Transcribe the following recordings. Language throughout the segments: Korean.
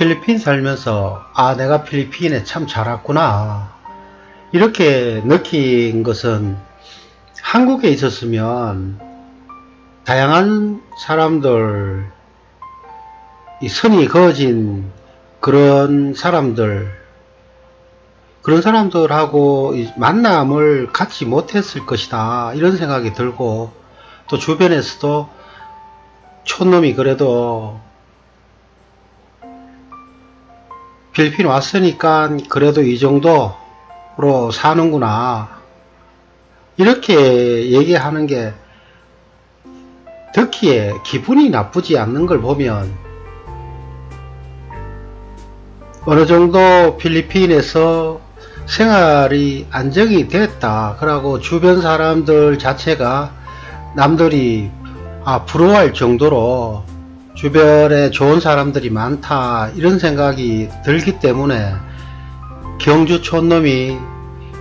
필리핀 살면서 아 내가 필리핀에 참 잘 왔구나. 이렇게 느낀 것은 한국에 있었으면 다양한 사람들 이 선이 그어진 그런 사람들 그런 사람들하고 이 만남을 갖지 못했을 것이다. 이런 생각이 들고 또 주변에서도 촌놈이 그래도 필리핀 왔으니까 그래도 이 정도로 사는구나 이렇게 얘기하는 게 듣기에 기분이 나쁘지 않는 걸 보면 어느 정도 필리핀에서 생활이 안정이 됐다. 그러고 주변 사람들 자체가 남들이 아, 부러워할 정도로 주변에 좋은 사람들이 많다. 이런 생각이 들기 때문에 경주 촌놈이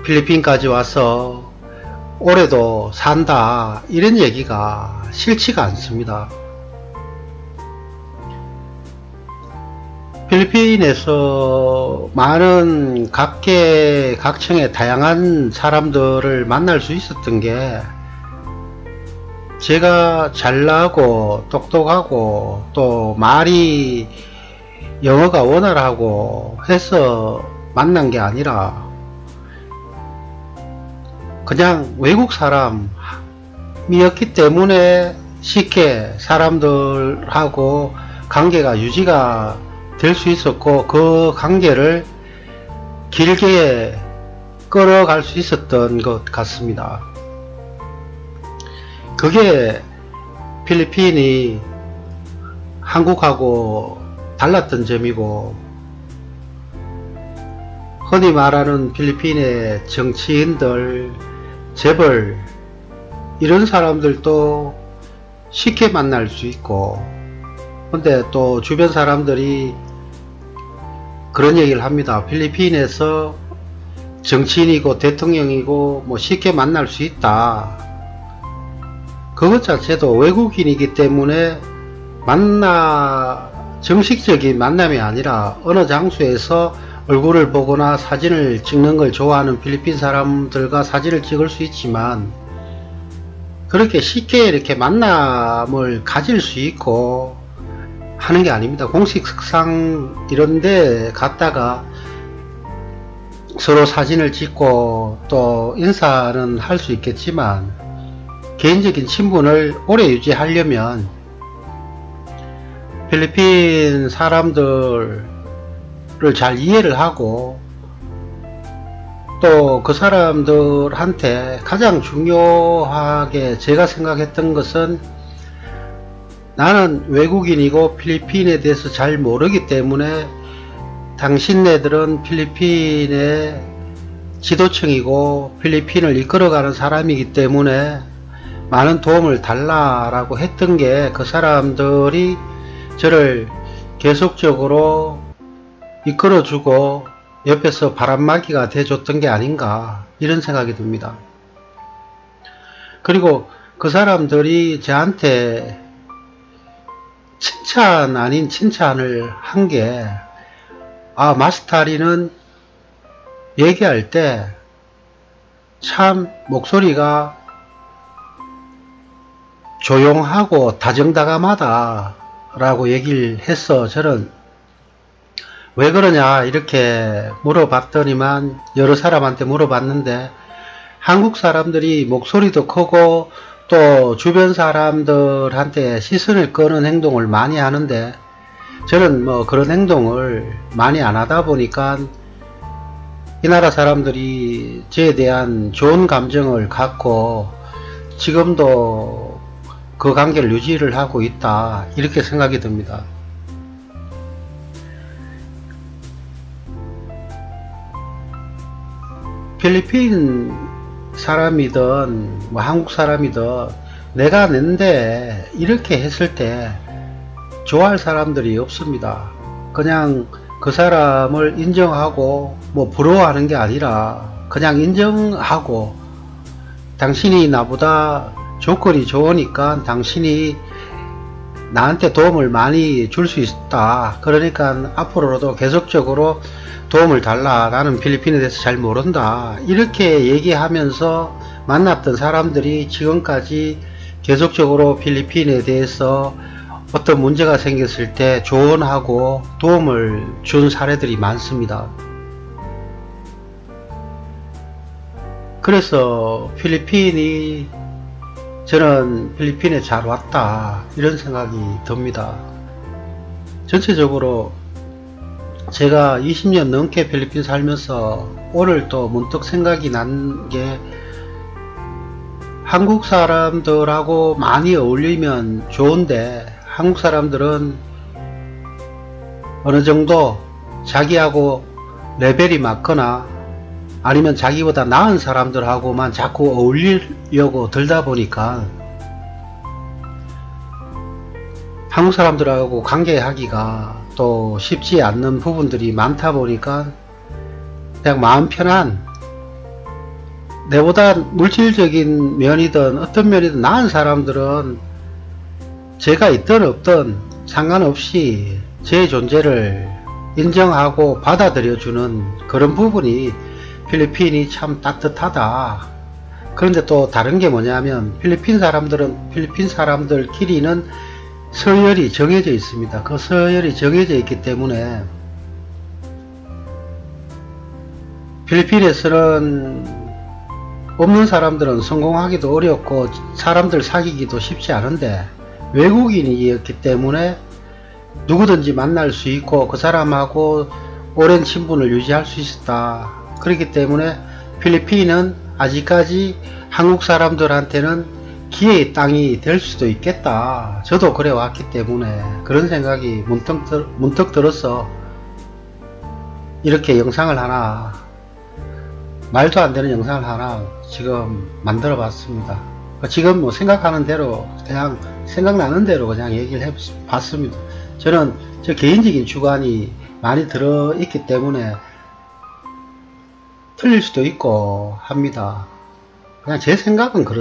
필리핀까지 와서 올해도 산다. 이런 얘기가 싫지가 않습니다. 필리핀에서 많은 각계 각층의 다양한 사람들을 만날 수 있었던 게 제가 잘나고 똑똑하고 또 말이 영어가 원활하고 해서 만난 게 아니라 그냥 외국 사람이었기 때문에 쉽게 사람들하고 관계가 유지가 될 수 있었고 그 관계를 길게 끌어갈 수 있었던 것 같습니다. 그게 필리핀이 한국하고 달랐던 점이고 흔히 말하는 필리핀의 정치인들, 재벌 이런 사람들도 쉽게 만날 수 있고 근데 또 주변 사람들이 그런 얘기를 합니다. 필리핀에서 정치인이고 대통령이고 뭐 쉽게 만날 수 있다. 그것 자체도 외국인이기 때문에 만나 정식적인 만남이 아니라 어느 장소에서 얼굴을 보거나 사진을 찍는 걸 좋아하는 필리핀 사람들과 사진을 찍을 수 있지만 그렇게 쉽게 이렇게 만남을 가질 수 있고 하는 게 아닙니다. 공식상 이런데 갔다가 서로 사진을 찍고 또 인사는 할 수 있겠지만 개인적인 친분을 오래 유지하려면 필리핀 사람들을 잘 이해를 하고 또 그 사람들한테 가장 중요하게 제가 생각했던 것은 나는 외국인이고 필리핀에 대해서 잘 모르기 때문에 당신네들은 필리핀의 지도층이고 필리핀을 이끌어가는 사람이기 때문에 많은 도움을 달라라고 했던 게 그 사람들이 저를 계속적으로 이끌어주고 옆에서 바람막이가 돼줬던 게 아닌가 이런 생각이 듭니다. 그리고 그 사람들이 저한테 칭찬 아닌 칭찬을 한 게, 아, 마스타리는 얘기할 때 참 목소리가 조용하고 다정다감하다 라고 얘기를 했어. 저는 왜 그러냐 이렇게 물어봤더니만 여러 사람한테 물어봤는데 한국 사람들이 목소리도 크고 또 주변 사람들한테 시선을 끄는 행동을 많이 하는데 저는 뭐 그런 행동을 많이 안 하다 보니까 이 나라 사람들이 저에 대한 좋은 감정을 갖고 지금도 그 관계를 유지를 하고 있다 이렇게 생각이 듭니다. 필리핀 사람이든 뭐 한국 사람이든 내가 낸데 이렇게 했을 때 좋아할 사람들이 없습니다. 그냥 그 사람을 인정하고 뭐 부러워하는 게 아니라 그냥 인정하고 당신이 나보다 조건이 좋으니까 당신이 나한테 도움을 많이 줄 수 있다. 그러니까 앞으로도 계속적으로 도움을 달라. 나는 필리핀에 대해서 잘 모른다. 이렇게 얘기하면서 만났던 사람들이 지금까지 계속적으로 필리핀에 대해서 어떤 문제가 생겼을 때 조언하고 도움을 준 사례들이 많습니다. 그래서 필리핀이 저는 필리핀에 잘 왔다 이런 생각이 듭니다. 전체적으로 제가 20년 넘게 필리핀 살면서 오늘 또 문득 생각이 난 게 한국 사람들하고 많이 어울리면 좋은데 한국 사람들은 어느 정도 자기하고 레벨이 맞거나 아니면 자기보다 나은 사람들하고만 자꾸 어울리려고 들다 보니까 한국 사람들하고 관계하기가 또 쉽지 않는 부분들이 많다 보니까 그냥 마음 편한 내보다 물질적인 면이든 어떤 면이든 나은 사람들은 제가 있든 없든 상관없이 제 존재를 인정하고 받아들여주는 그런 부분이 필리핀이 참 따뜻하다. 그런데 또 다른 게 뭐냐면 필리핀 사람들은 필리핀 사람들끼리는 서열이 정해져 있습니다. 그 서열이 정해져 있기 때문에 필리핀에서는 없는 사람들은 성공하기도 어렵고 사람들 사귀기도 쉽지 않은데 외국인이었기 때문에 누구든지 만날 수 있고 그 사람하고 오랜 친분을 유지할 수 있었다. 그렇기 때문에 필리핀은 아직까지 한국 사람들한테는 기회의 땅이 될 수도 있겠다. 저도 그래 왔기 때문에 그런 생각이 문득, 들, 문득 들어서 이렇게 영상을 하나 말도 안 되는 영상을 하나 지금 만들어 봤습니다. 지금 뭐 생각하는 대로 그냥 생각나는 대로 그냥 얘기를 해 봤습니다. 저는 저 개인적인 주관이 많이 들어 있기 때문에 틀릴 수도 있고 합니다. 그냥 제 생각은 그렇습니다.